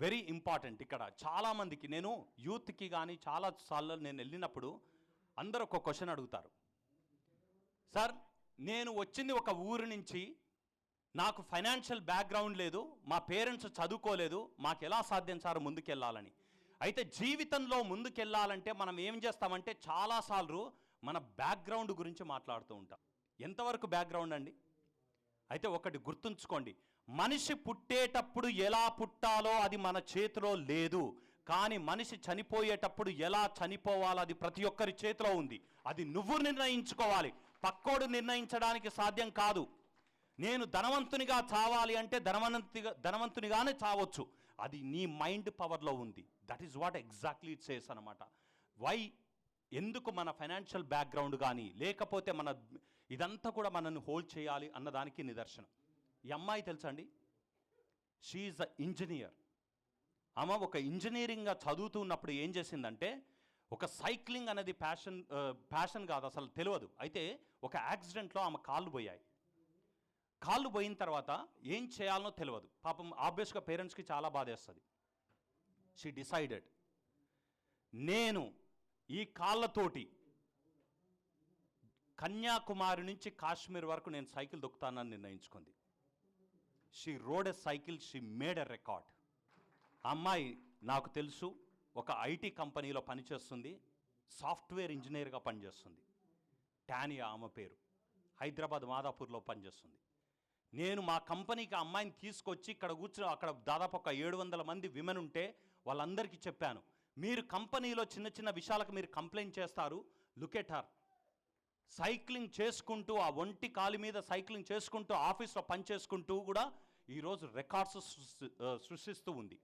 Very important ఇక్కడ. చాలామందికి నేను యూత్కి కానీ చాలా సార్లు నేను వెళ్ళినప్పుడు అందరూ ఒక క్వశ్చన్ అడుగుతారు. సార్ నేను వచ్చింది ఒక ఊరు నుంచి నాకు ఫైనాన్షియల్ బ్యాక్గ్రౌండ్ లేదు మా పేరెంట్స్ చదువుకోలేదు మాకు ఎలా సాధ్యం సార్ ముందుకెళ్ళాలని? అయితే జీవితంలో ముందుకెళ్ళాలంటే మనం ఏం చేస్తామంటే చాలాసార్లు మన బ్యాక్గ్రౌండ్ గురించి మాట్లాడుతూ ఉంటాం. ఎంతవరకు బ్యాక్గ్రౌండ్ అండి? అయితే ఒకటి గుర్తుంచుకోండి. మనిషి పుట్టేటప్పుడు ఎలా పుట్టాలో అది మన చేతిలో లేదు. కానీ మనిషి చనిపోయేటప్పుడు ఎలా చనిపోవాలో అది ప్రతి ఒక్కరి చేతిలో ఉంది. అది నువ్వు నిర్ణయించుకోవాలి. పక్కోడు నిర్ణయించడానికి సాధ్యం కాదు. నేను ధనవంతునిగా చావాలి అంటే ధనవంతునిగా ధనవంతునిగానే చావచ్చు. అది నీ మైండ్ పవర్లో ఉంది. That is what exactly it says అనమాట వై ఎందుకు మన ఫైనాన్షియల్ బ్యాక్గ్రౌండ్ కానీ లేకపోతే మన ఇదంతా కూడా మనల్ని హోల్డ్ చేయాలి అన్నదానికి నిదర్శనం. ఈ అమ్మాయి తెలుసండి షీఈ్ అ ఇంజనీర్ ఆమె ఒక ఇంజనీరింగ్గా చదువుతున్నప్పుడు ఏం చేసిందంటే ఒక సైక్లింగ్ అనేది ప్యాషన్ ప్యాషన్ కాదు అసలు తెలియదు. అయితే ఒక యాక్సిడెంట్లో ఆమె కాళ్ళు పోయాయి. కాళ్ళు పోయిన తర్వాత ఏం చేయాలనో తెలియదు. పాపం ఆబ్వియస్గా పేరెంట్స్కి చాలా బాధేస్తుంది షీ డిసైడెడ్ నేను ఈ కాళ్ళతోటి కన్యాకుమారి నుంచి కాశ్మీర్ వరకు నేను సైకిల్ దొక్కుతానని నిర్ణయించుకుంది. She rode a cycle she made a record అమ్మాయి నాకు తెలుసు ఒక ఐటీ కంపెనీలో పనిచేస్తుంది సాఫ్ట్వేర్ ఇంజనీర్గా పనిచేస్తుంది. టానియా ఆమె పేరు. హైదరాబాద్ మాదాపూర్లో పనిచేస్తుంది. నేను మా కంపెనీకి అమ్మాయిని తీసుకొచ్చి ఇక్కడ కూర్చుని అక్కడ దాదాపు ఒక ఏడు వందల మంది విమెన్ ఉంటే వాళ్ళందరికీ చెప్పాను. మీరు కంపెనీలో చిన్న చిన్న విషయాలకు మీరు కంప్లైంట్ చేస్తారు లుక్ ఎట్ హర్. సైక్లింగ్ చేసుకుంటూ ఆ ఒంటి కాలి మీద సైక్లింగ్ చేసుకుంటూ ఆఫీస్లో పని చేసుకుంటూ కూడా ఈరోజు రికార్డ్స్ సృష్టిస్తూ ఉంది.